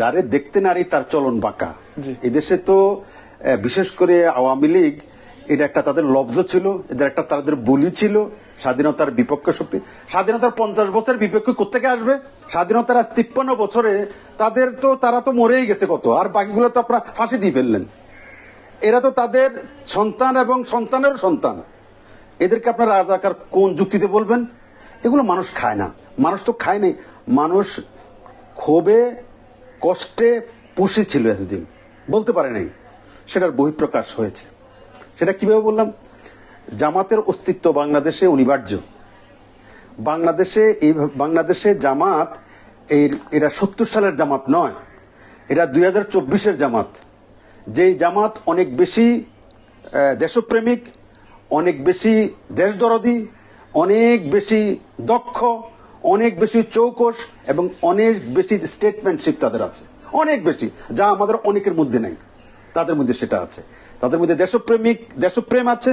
যারে দেখতে নারী তার চলন বাঁকা। এদেশে তো বিশেষ করে আওয়ামী লীগ এটা একটা তাদের লব্জ ছিল এদের একটা তাদের বলি ছিল স্বাধীনতার বিপক্ষ শক্তি। স্বাধীনতার পঞ্চাশ বছর বিপক্ষে কোথেকে আসবে? স্বাধীনতার আজ তিপ্পান্ন বছরে তাদের তো তারা তো মরেই গেছে কত আর বাকিগুলো তো আপনারা ফাঁসি দিয়ে ফেললেন। এরা তো তাদের সন্তান এবং সন্তানের সন্তান। এদেরকে আপনারা রাজাকার কোন যুক্তিতে বলবেন? এগুলো মানুষ খায় না। মানুষ তো খায় নাই। মানুষ ক্ষোভে কষ্টে পুষে ছিল এতদিন। বলতে পারে নাই। সেটার বহিঃপ্রকাশ হয়েছে। সেটা কীভাবে বললাম? জামাতের অস্তিত্ব বাংলাদেশে অনিবার্য। বাংলাদেশে এই বাংলাদেশে জামাত এর, এরা সত্তর সালের জামাত নয়। এরা দুই হাজার চব্বিশের জামাত। যেই জামাত অনেক বেশি দেশপ্রেমিক, অনেক বেশি দেশদরদি, অনেক বেশি দক্ষ অনেক বেশি চৌকস এবং অনেক বেশি স্টেটমেন্টশিপ তাদের আছে। অনেক বেশি, যা আমাদের অনেকের মধ্যে নেই। তাদের মধ্যে সেটা আছে। তাদের মধ্যে দেশপ্রেমিক, দেশপ্রেম আছে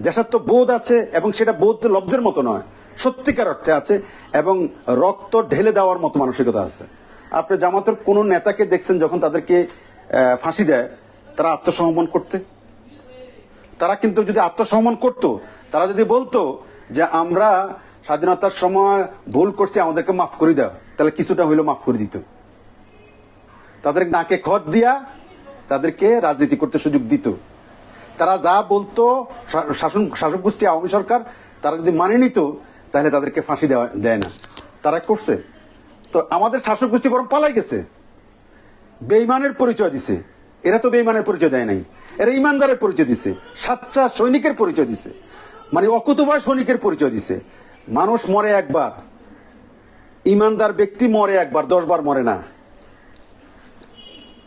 দেশাত্ম বোধ আছে, এবং সেটা বোধ তো লব্জের মতো নয়। সত্যিকার অর্থে আছে, এবং রক্ত ঢেলে দেওয়ার মতো মানসিকতা আছে। আপনি জামাতের কোন নেতাকে দেখছেন যখন তাদেরকে ফাঁসি দেয়, তারা আত্মসমর্পণ করতে? তারা কিন্তু যদি আত্মসমর্পণ করত, তারা যদি বলতো যে আমরা স্বাধীনতার সময় ভুল করছে, আমাদেরকে মাফ করে দাও। তাহলে কিছুটা হইল মাফ করে দিত। তাদের নাকে খত দিয়া তাদেরকে রাজনীতি করতে সুযোগ দিত। তারা যা বলতো শাসন শাসক গোষ্ঠী আওয়ামী সরকার, তারা যদি মানে নিত, তাহলে তাদেরকে ফাঁসি দেওয়া, দেয় না। তারা করছে। তো আমাদের শাসক গোষ্ঠী বরং পালাই গেছে। বেইমানের পরিচয় দিছে। এরা তো বেইমানের পরিচয় দেয় নাই। এরা ইমানদারের পরিচয় দিছে। সাচ্চা সৈনিকের পরিচয় দিছে। মানে অকুতভয় সৈনিকের পরিচয় দিছে। মানুষ মরে একবার, ইমানদার ব্যক্তি মরে একবার, দশবার মরে না।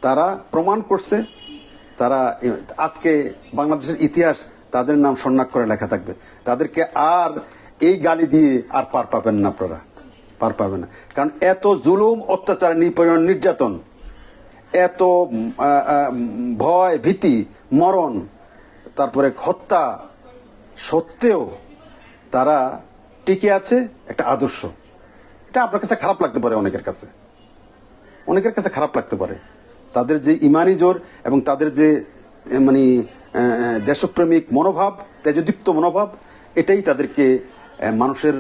তারা প্রমাণ করছে, তারা আজকে বাংলাদেশের ইতিহাস তাদের নাম সন্ন্যাক করে লেখা থাকবে। তাদেরকে আর এই গালি দিয়ে আর পার পাবেন না আপনারা, পার পাবেন না। কারণ এত জুলুম, অত্যাচার, নিপীড়ন, নির্যাতন, এত ভয়, ভীতি, মরণ, তারপরে হত্যা সত্ত্বেও তারা টিকে আছে একটা আদর্শ। এটা আপনার কাছে খারাপ লাগতে পারে অনেকের কাছে। অনেকের কাছে খারাপ লাগতে পারে। তাদের যে ইমানি জোর এবং তাদের যে মানে দেশপ্রেমিক মনোভাব, তেজদীপ্ত মনোভাব, এটাই তাদেরকে মানুষের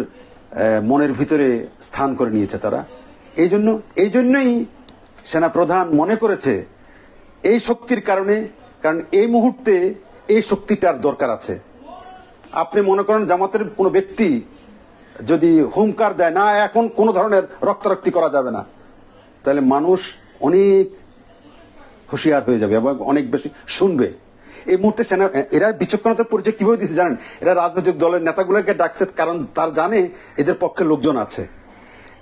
মনের ভিতরে স্থান করে নিয়েছে তারা। এই জন্য, এই জন্যই সেনাপ্রধান মনে করেছে, এই শক্তির কারণে, কারণ এই মুহূর্তে এই শক্তিটার দরকার আছে। আপনি মনে করেন জামাতের কোনো ব্যক্তি যদি হুমকার দেয়, না, এখন কোনো ধরনের রক্তারক্তি করা যাবে না। তাহলে মানুষ অনেক হুঁশিয়ার হয়ে যাবে এবং অনেক বেশি শুনবে। এই মুহূর্তে সেনা, এরা বিচক্ষণতার পরিচয় কীভাবে দিচ্ছে জানেন? এরা রাজনৈতিক দলের নেতাগুলোকে ডাকছে কারণ তার জানে এদের পক্ষে লোকজন আছে।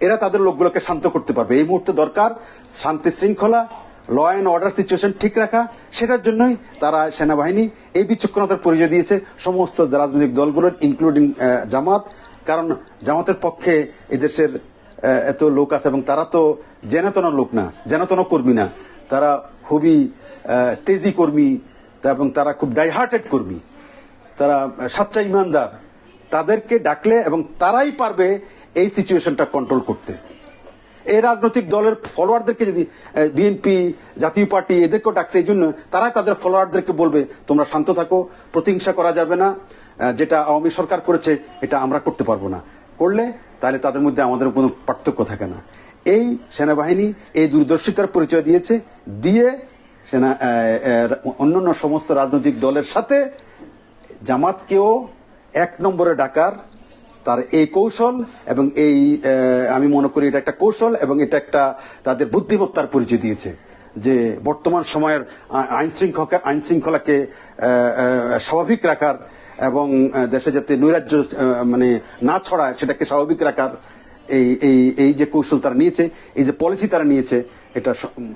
এরা তাদের লোকগুলোকে শান্ত করতে পারবে। এই মুহূর্তে দরকার শান্তি শৃঙ্খলা ল অ্যান্ড অর্ডার সিচুয়েশন ঠিক রাখা। সেটার জন্যই তারা সেনাবাহিনী এই বিচক্ষণতার পরিচয় দিয়েছে। সমস্ত রাজনৈতিক দলগুলোর ইনক্লুডিং জামাত কারণ জামাতের পক্ষে এদেশের এত লোক আছে এবং তারা তো জেনাতন লোক না জেনাতন কর্মী না। তারা খুবই তেজি কর্মী এবং তারা খুব ডাইহার্টেড কর্মী। তারা সাচ্চা ইমানদার। তাদেরকে ডাকলে এবং তারাই পারবে এই সিচুয়েশনটা কন্ট্রোল করতে। এই রাজনৈতিক দলের ফলোয়ারদেরকে যদি বিএনপি জাতীয় পার্টি এদেরকেও ডাকছে, এই জন্য তারাই তাদের ফলোয়ারদেরকে বলবে, তোমরা শান্ত থাকো, প্রতিহিংসা করা যাবে না যেটা আওয়ামী সরকার করেছে, এটা আমরা করতে পারব না। করলে তাহলে তাদের মধ্যে আমাদের কোনো পার্থক্য থাকে না। এই সেনাবাহিনী এই দূরদর্শিতার পরিচয় দিয়েছে, দিয়ে সেনা অন্যান্য সমস্ত রাজনৈতিক দলের সাথে জামাতকেও এক নম্বরে ডাকার তার এই কৌশল এবং এই আমি মনে করি এটা একটা কৌশল এবং এটা একটা তাদের বুদ্ধিমত্তার পরিচয় দিয়েছে যে বর্তমান সময়ের আ- আইন শৃঙ্খলা আইন শৃঙ্খলাকে আহ, আহ, স্বাভাবিক রাখার এবং দেশে যাতে নৈরাজ্য মানে না ছড়ায় সেটাকে স্বাভাবিক রাখার এই এই এই যে কৌশল তারা নিয়েছে এই যে পলিসি তারা নিয়েছে এটা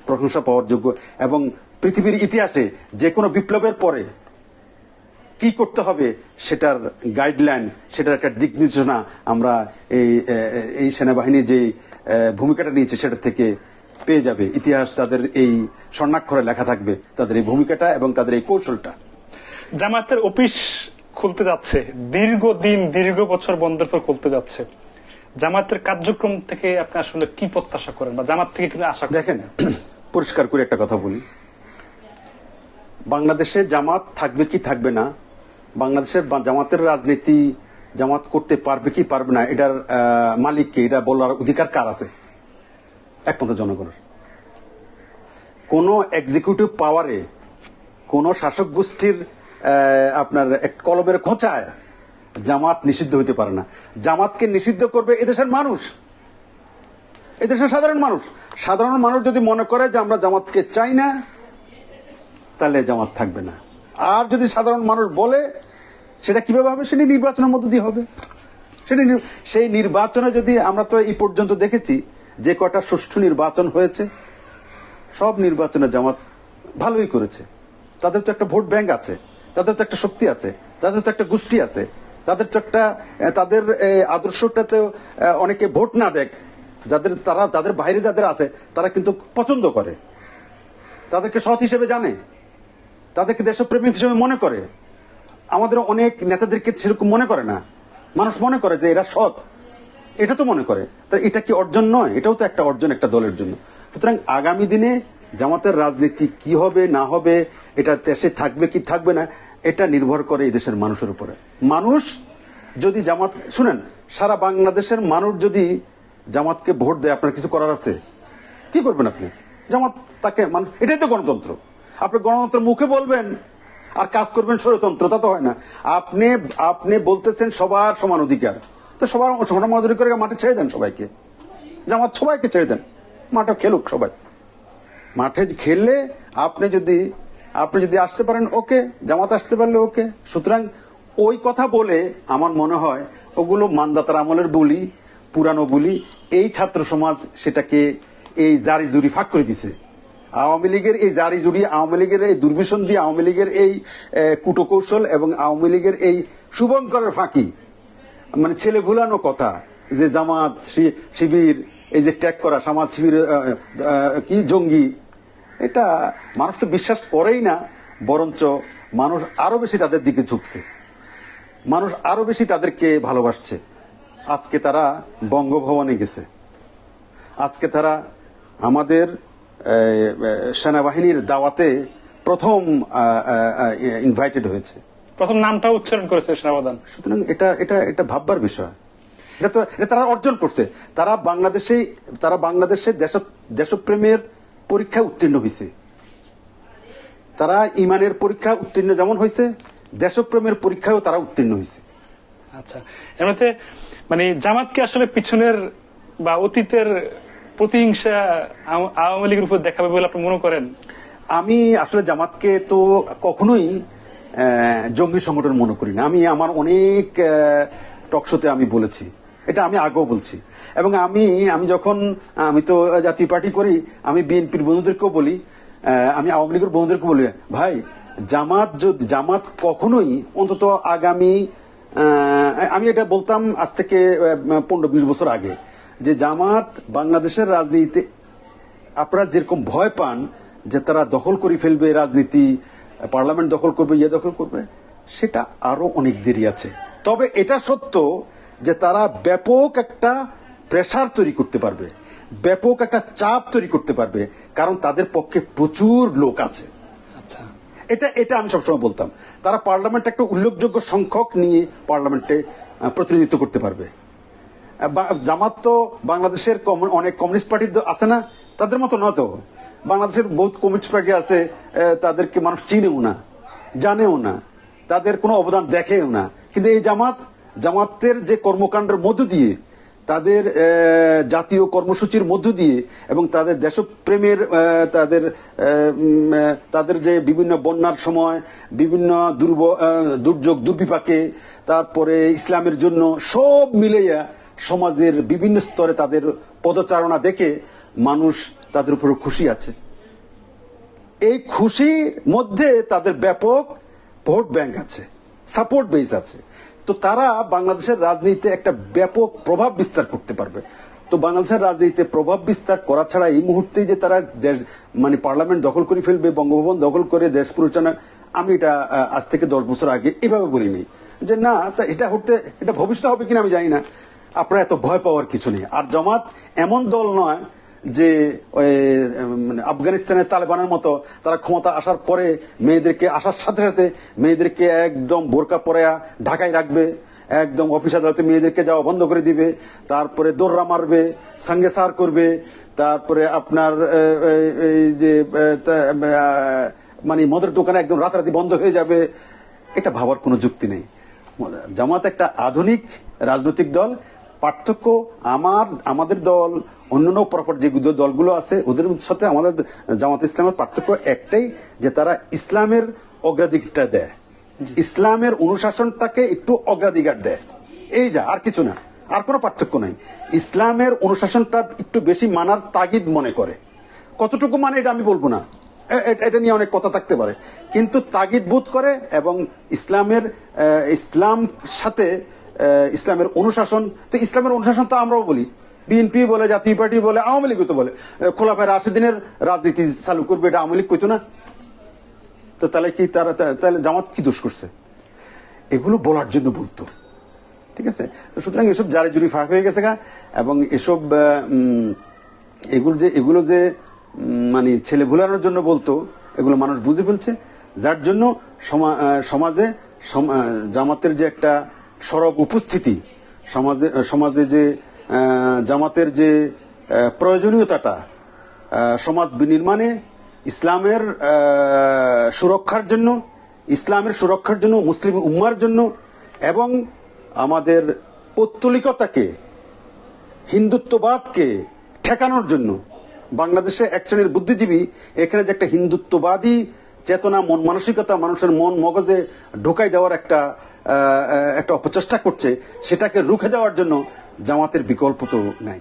প্রশংসা পাওয়ার যোগ্য এবং পৃথিবীর ইতিহাসে যে কোনো বিপ্লবের পরে কি করতে হবে সেটার গাইডলাইন সেটার একটা দিক নির্দেশনা আমরা এই এই সেনাবাহিনী যে ভূমিকাটা নিয়েছে সেটা থেকে পেয়ে যাবে। ইতিহাস তাদের এই স্বর্ণাক্ষরে লেখা থাকবে তাদের এই ভূমিকাটা এবং তাদের এই কৌশলটা। জামায়াতের অফিস খুলতে যাচ্ছে দীর্ঘদিন দীর্ঘ বছর বন্ধের পর খুলতে যাচ্ছে। জামাতের কার্যক্রম থেকে আপনি আসলে কি প্রত্যাশা করেন বা জামাত থেকে কি আশা দেখেন পরিষ্কার করে একটা কথা বলি। বাংলাদেশে জামাত থাকবে কি থাকবে না বাংলাদেশের জামাতের রাজনীতি জামাত করতে পারবে কি পারবে না, এটার মালিককে এটা বলার অধিকার কার আছে? একমাত্র জনগণের। কোন এক্সিকিউটিভ পাওয়ারে কোন শাসক গোষ্ঠীর আপনার এক কলমের খোঁচায় জামাত নিষিদ্ধ হইতে পারে না। জামাতকে নিষিদ্ধ করবে এদেশের মানুষ। এদেশের সাধারণ মানুষ। সাধারণ মানুষ যদি মনে করে যে আমরা জামাতকে চাই না, তাহলে জামাত থাকবে না। আর যদি সাধারণ মানুষ বলে, সেটা কীভাবে হবে? সেটি নির্বাচনের মধ্য দিয়ে হবে। সেটি সেই নির্বাচনে যদি আমরা তো এই পর্যন্ত দেখেছি যে কটা সুষ্ঠু নির্বাচন হয়েছে, সব নির্বাচনে জামাত ভালোই করেছে। তাদের তো একটা ভোট ব্যাংক আছে, তাদের তো একটা শক্তি আছে, তাদের তো একটা গোষ্ঠী আছে, তাদের তো একটা তাদের আদর্শটাতে অনেকে ভোট না দেখ, যাদের, তারা, তাদের বাইরে যাদের আছে, তারা কিন্তু পছন্দ করে। তাদেরকে সৎ হিসেবে জানে। তাদেরকে দেশপ্রেমিক হিসেবে মনে করে। আমাদের অনেক নেতাদেরকে সেরকম মনে করে না। মানুষ মনে করে যে এরা সৎ। এটা তো মনে করে। তা এটা কি অর্জন নয়? এটাও তো একটা অর্জন একটা দলের জন্য। সুতরাং আগামী দিনে জামাতের রাজনীতি কি হবে, না হবে, এটা দেশে থাকবে কি থাকবে না, এটা নির্ভর করে এই দেশের মানুষের উপরে। মানুষ যদি জামাত, শুনেন, সারা বাংলাদেশের মানুষ যদি জামাতকে ভোট দেয়, আপনার কিছু করার আছে? কি করবেন আপনি? জামাত তাকে মানুষ এটাই তো গণতন্ত্র। আপনি গণতন্ত্র মুখে বলবেন আর কাজ করবেন ষড়যন্ত্র, তা তো হয় না। আপনি আপনি বলতেছেন সবার সমান অধিকার। তো সবার সমান অধিকার মাঠে ছেড়ে দেন সবাইকে। জামাত সবাইকে ছেড়ে দেন। মাঠে খেলুক সবাই। মাঠে খেললে আপনি যদি আপনি যদি আসতে পারেন, ওকে। জামাত আসতে পারলে ওকে। সুতরাং ওই কথা বলে আমার মনে হয় ওগুলো মানদাতার আমলের বলি, পুরানো বলি, এই ছাত্র সমাজ সেটাকে এই জারি জুরি ফাঁক করে দিছে। আওয়ামী লীগের এই জারি জুড়ি, আওয়ামী লীগের এই দুর্বিসন্ধি, আওয়ামী লীগের এই কুটকৌশল এবং আওয়ামী লীগের এই শুভঙ্করের ফাঁকি। মানে ছেলে ভুলানো কথা, যে জামাত শিবির, এই যে ট্যাগ করা, সমাজ শিবির কি জঙ্গি, এটা মানুষ তো বিশ্বাস করেই না, বরঞ্চ মানুষ আরও বেশি তাদের দিকে ঝুঁকছে। মানুষ আরও বেশি তাদেরকে ভালোবাসছে। আজকে তারা বঙ্গভবনে গেছে। আজকে তারা আমাদের সেনাবাহিনীর দাওয়াতে প্রথম ইনভাইটেড হয়েছে। প্রথম নামটা উচ্চারণ করেছে সেনাপ্রধান। সুতরাং এটা এটা এটা ভাববার বিষয়। এটা তো এটা তারা অর্জন করছে। তারা বাংলাদেশে তারা বাংলাদেশে দেশ দেশপ্রেমের পরীক্ষায় উত্তীর্ণ হয়েছে তারা ইমানের পরীক্ষা উত্তীর্ণ যেমন হয়েছে দেশপ্রেমের পরীক্ষায়ও তারা উত্তীর্ণ হয়েছে আচ্ছা। এমনিতে মানে জামাতকে আসলে পিছনের বা অতীতের প্রতিহিংসা আওয়ামী লীগের উপর দেখাবে বলে আপনি মনে করেন? আমি আসলে জামাতকে তো কখনোই জঙ্গি সংগঠন মনে করি না। আমি আমার অনেক টকশোতে আমি বলেছি। এটা আমি আগেও বলছি। এবং আমি আমি যখন, আমি তো জাতীয় পার্টি করি, আমি বিএনপির বন্ধুদেরকেও বলি আমি আওয়ামী লীগের বন্ধুদেরকে বলি, ভাই, জামাত যদি, জামাত কখনোই অন্তত আগামী আমি এটা বলতাম আজ থেকে পনেরো, বিশ বছর আগে। যে জামাত বাংলাদেশের রাজনীতিতে আপনারা যেরকম ভয় পান যে তারা দখল করে ফেলবে রাজনীতি পার্লামেন্ট দখল করবে ইয়ে দখল করবে সেটা আরও অনেক দেরি আছে। তবে এটা সত্য যে তারা ব্যাপক একটা প্রেসার তৈরি করতে পারবে ব্যাপক একটা চাপ তৈরি করতে পারবে কারণ তাদের পক্ষে প্রচুর লোক আছে। আচ্ছা। এটা এটা আমি সবসময় বলতাম। তারা পার্লামেন্টে একটা উল্লেখযোগ্য সংখ্যক নিয়ে পার্লামেন্টে প্রতিনিধিত্ব করতে পারবে। জামাত তো বাংলাদেশের অনেক কমিউনিস্ট পার্টি আছে না, তাদের মতো না তো। বাংলাদেশের বহুত কমিউনিস্ট পার্টি আছে তাদেরকে মানুষ চিনেও না, জানেও না, তাদের কোনো অবদান দেখেও না। কিন্তু এই জামাত, জামাতের যে কর্মকাণ্ডের মধ্য দিয়ে, তাদের জাতীয় কর্মসূচির মধ্য দিয়ে এবং তাদের দেশপ্রেমের তাদের তাদের যে বিভিন্ন বন্যার সময়, বিভিন্ন দুর্ব দুর্যোগ, দুর্বিপাকে, তারপরে ইসলামের জন্য সব মিলাইয়া সমাজের বিভিন্ন স্তরে তাদের পদচারণা দেখে মানুষ তাদের উপর খুশি আছে। এই খুশির মধ্যে তাদের ব্যাপক ভোট ব্যাংক আছে, সাপোর্ট বেস আছে। তো তারা বাংলাদেশের রাজনীতিতে একটা ব্যাপক প্রভাব বিস্তার করতে পারবে। তো বাংলাদেশের রাজনীতিতে প্রভাব বিস্তার করা ছাড়া এই মুহূর্তে যে তারা দেশ মানে পার্লামেন্ট দখল করে ফেলবে, বঙ্গভবন দখল করে, দেশ পরিচালনা, আমি এটা আজ থেকে দশ বছর আগে এভাবে বলিনি। যে না, তা এটা হতে, এটা ভবিষ্যৎ হবে কিনা আমি জানি না। আপনার এত ভয় পাওয়ার কিছু নেই। আর জামাত এমন দল নয় যে মানে আফগানিস্তানের তালেবানের মতো তারা ক্ষমতা আসার পরে মেয়েদেরকে আসার সাথে সাথে মেয়েদেরকে একদম বোরকা পরে ঢাকায় রাখবে, একদম অফিস আদালতে মেয়েদেরকে যাওয়া বন্ধ করে দিবে, তারপরে দোররা মারবে, সঙ্গে সার করবে, তারপরে আপনার এই- যে মানে মদের দোকানে একদম রাতারাতি বন্ধ হয়ে যাবে, এটা ভাবার কোনো যুক্তি নেই। জামাত একটা আধুনিক রাজনৈতিক দল পার্থক্য আমার আমাদের দল অন্যান্য পরপর যে দলগুলো আছে ওদের সাথে আমাদের জামাত ইসলামের পার্থক্য একটাই যে তারা ইসলামের অগ্রাধিকারটা দেয়। ইসলামের অনুশাসনটাকে একটু অগ্রাধিকার দেয়। এই যা আর কিছু না। আর কোনো পার্থক্য নাই। ইসলামের অনুশাসনটা একটু বেশি মানার তাগিদ মনে করে। কতটুকু মানে এটা আমি বলব না। এটা নিয়ে অনেক কথা থাকতে পারে। কিন্তু তাগিদ বোধ করে এবং ইসলামের ইসলাম সাথে ইসলামের অনুশাসন, তো ইসলামের অনুশাসন তো আমরাও বলি। বিএনপি বলে, জাতীয় পার্টি বলে, আওয়ামী লীগ তো বলে। খোলাফের আশি দিনের রাজনীতি চালু করবে, এটা আওয়ামী লীগ কইতো না। তো তাহলে কি তারা তাহলে জামাত কি দোষ করছে? এগুলো বলার জন্য বলতো। ঠিক আছে? তো সুতরাং এসব জারি জুরি ফাঁক হয়ে গেছে গা, এবং এসব এগুলো যে এগুলো যে মানে ছেলে ভুলানোর জন্য বলতো, এগুলো মানুষ বুঝে ফেলছে। যার জন্য সমা- সমাজে সম- জামাতের যে একটা সরব উপস্থিতি সমাজে সমাজে যে জামাতের যে প্রয়োজনীয়তাটা সমাজ বিনির্মাণে, ইসলামের সুরক্ষার জন্য, ইসলামের সুরক্ষার জন্য, মুসলিম উম্মার জন্য, এবং আমাদের পৌত্তলিকতাকে, হিন্দুত্ববাদকে ঠেকানোর জন্য, বাংলাদেশে এক শ্রেণির বুদ্ধিজীবী এখানে যে একটা হিন্দুত্ববাদী চেতনা, মন মানসিকতা, মানুষের মন মগজে ঢোকাই দেওয়ার একটা একটা অপচেষ্টা করছে সেটাকে রুখে দেওয়ার জন্য জামাতের বিকল্প তো নাই।